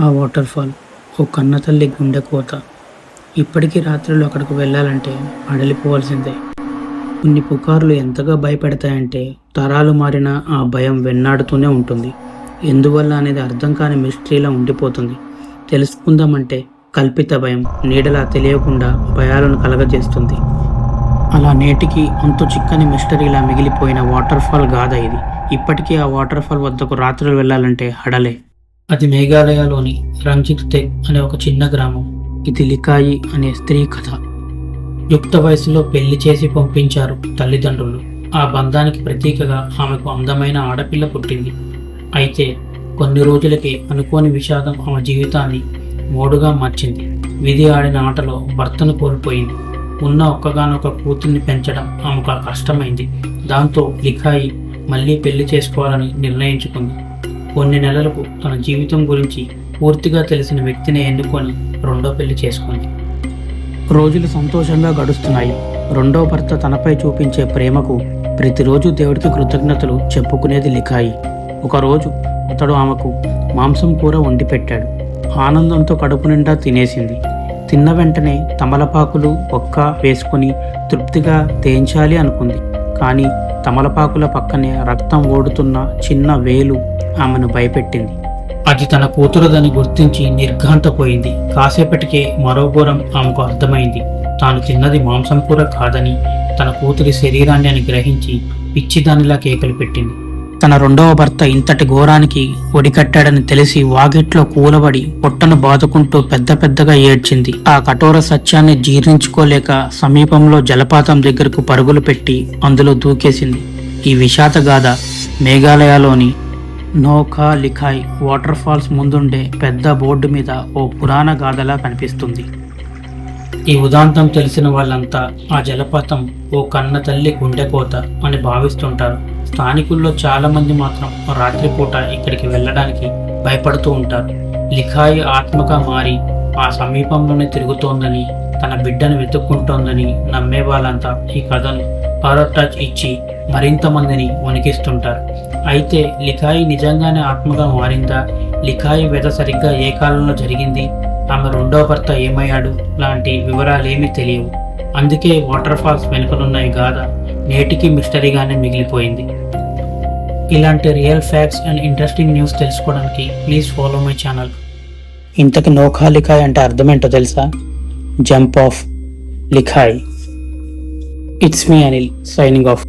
ఆ వాటర్ఫాల్ ఓ కన్న తల్లి గుండె కోత. ఇప్పటికీ రాత్రిలో అక్కడికి వెళ్ళాలంటే అడలిపోవాల్సిందే. కొన్ని పుకార్లు ఎంతగా భయపెడతాయంటే తరాలు మారిన ఆ భయం వెన్నాడుతూనే ఉంటుంది. ఎందువల్ల అనేది అర్థం కాని మిస్టరీలా ఉండిపోతుంది. తెలుసుకుందామంటే కల్పిత భయం నీడలా తెలియకుండా భయాలను కలగజేస్తుంది. అలా నేటికి అంతు చిక్కని మిస్టరీలా మిగిలిపోయిన వాటర్ ఫాల్ గాథ ఇది. ఇప్పటికీ ఆ వాటర్ఫాల్ వద్దకు రాత్రులు వెళ్ళాలంటే హడలే. అది మేఘాలయలోని రంజిత్ తెగ్ అనే ఒక చిన్న గ్రామం. ఇది లికాయి అనే స్త్రీ కథ. యుక్త వయసులో పెళ్ళి చేసి పంపించారు తల్లిదండ్రులు. ఆ బంధానికి ప్రతీకగా ఆమెకు అందమైన ఆడపిల్ల పుట్టింది. అయితే కొన్ని రోజులకే అనుకోని విషాదం ఆమె జీవితాన్ని మోడుగా మార్చింది. విధి ఆడిన ఆటలో భర్తను కోల్పోయింది. ఉన్న ఒక్కగానొక కూతుర్ని పెంచడం ఆమెకు కష్టమైంది. దాంతో లిఖాయి మళ్ళీ పెళ్ళి చేసుకోవాలని నిర్ణయించుకుంది. కొన్ని నెలలకు తన జీవితం గురించి పూర్తిగా తెలిసిన వ్యక్తిని ఎన్నుకొని రెండో పెళ్ళి చేసుకుంది. రోజులు సంతోషంగా గడుస్తున్నాయి. రెండో భర్త తనపై చూపించే ప్రేమకు ప్రతిరోజు దేవుడికి కృతజ్ఞతలు చెప్పుకునేది లిఖాయి. ఒకరోజు అతడు ఆమెకు మాంసం కూర వండి పెట్టాడు. ఆనందంతో కడుపు నిండా తినేసింది. తిన్న వెంటనే తమలపాకులు ఒక్క వేసుకుని తృప్తిగా తేంచాలి అనుకుంది. కానీ తమలపాకుల పక్కనే రక్తం ఓడుతున్న చిన్న వేలు ఆమెను భయపెట్టింది. అది తన కూతురుదని గుర్తించి నిర్ఘాంతపోయింది. కాసేపటికే మరో ఘోరం ఆమెకు అర్థమైంది. తాను తిన్నది మాంసం కూర కాదని తన కూతురి శరీరాన్ని అని గ్రహించి పిచ్చిదానిలా కేకలు పెట్టింది. తన రెండవ భర్త ఇంతటి ఘోరానికి ఒడికట్టాడని తెలిసి వాకిట్లో కూలబడి పొట్టను బాదుకుంటూ పెద్ద పెద్దగా ఏడ్చింది. ఆ కఠోర సత్యాన్ని జీర్ణించుకోలేక సమీపంలో జలపాతం దగ్గరకు పరుగులు పెట్టి అందులో దూకేసింది. ఈ విషాదగాథ మేఘాలయలోని నోకా లిఖాయ్ వాటర్ ఫాల్స్ ముందుండే పెద్ద బోర్డు మీద ఓ పురాణ గాథలా కనిపిస్తుంది. ఈ ఉదాంతం తెలిసిన వాళ్ళంతా ఆ జలపాతం ఓ కన్న తల్లి గుండెకోత అని భావిస్తుంటారు. స్థానికుల్లో చాలా మంది మాత్రం రాత్రిపూట ఇక్కడికి వెళ్ళడానికి భయపడుతూ ఉంటారు. లిఖాయి ఆత్మగా మారి ఆ సమీపంలోనే తిరుగుతోందని తన బిడ్డను వెతుక్కుంటోందని నమ్మే వాళ్ళంతా ఈ కథను హారర్ టచ్ ఇచ్చి మరింత మందిని వణికిస్తుంటారు. అయితే లిఖాయి నిజంగానే ఆత్మగా మారిందా? లిఖాయి వ్యధ సరిగ్గా ఏ కాలంలో జరిగింది? ఆమె రెండో భర్త ఏమయ్యాడు? లాంటి వివరాలేమీ తెలియవు. అందుకే వాటర్ ఫాల్స్ వెనుకనున్న ఈ గాథ నేటికి మిస్టరీగానే మిగిలిపోయింది. ఇలాంటి real facts and interesting news తెలుసుకోవడానికి ప్లీజ్ ఫాలో మై ఛానల్. ఇంతకు నోఖా లిఖాయ్ అంటే అర్థమేంటో తెలుసా? Jump of Likai. It's me Anil signing off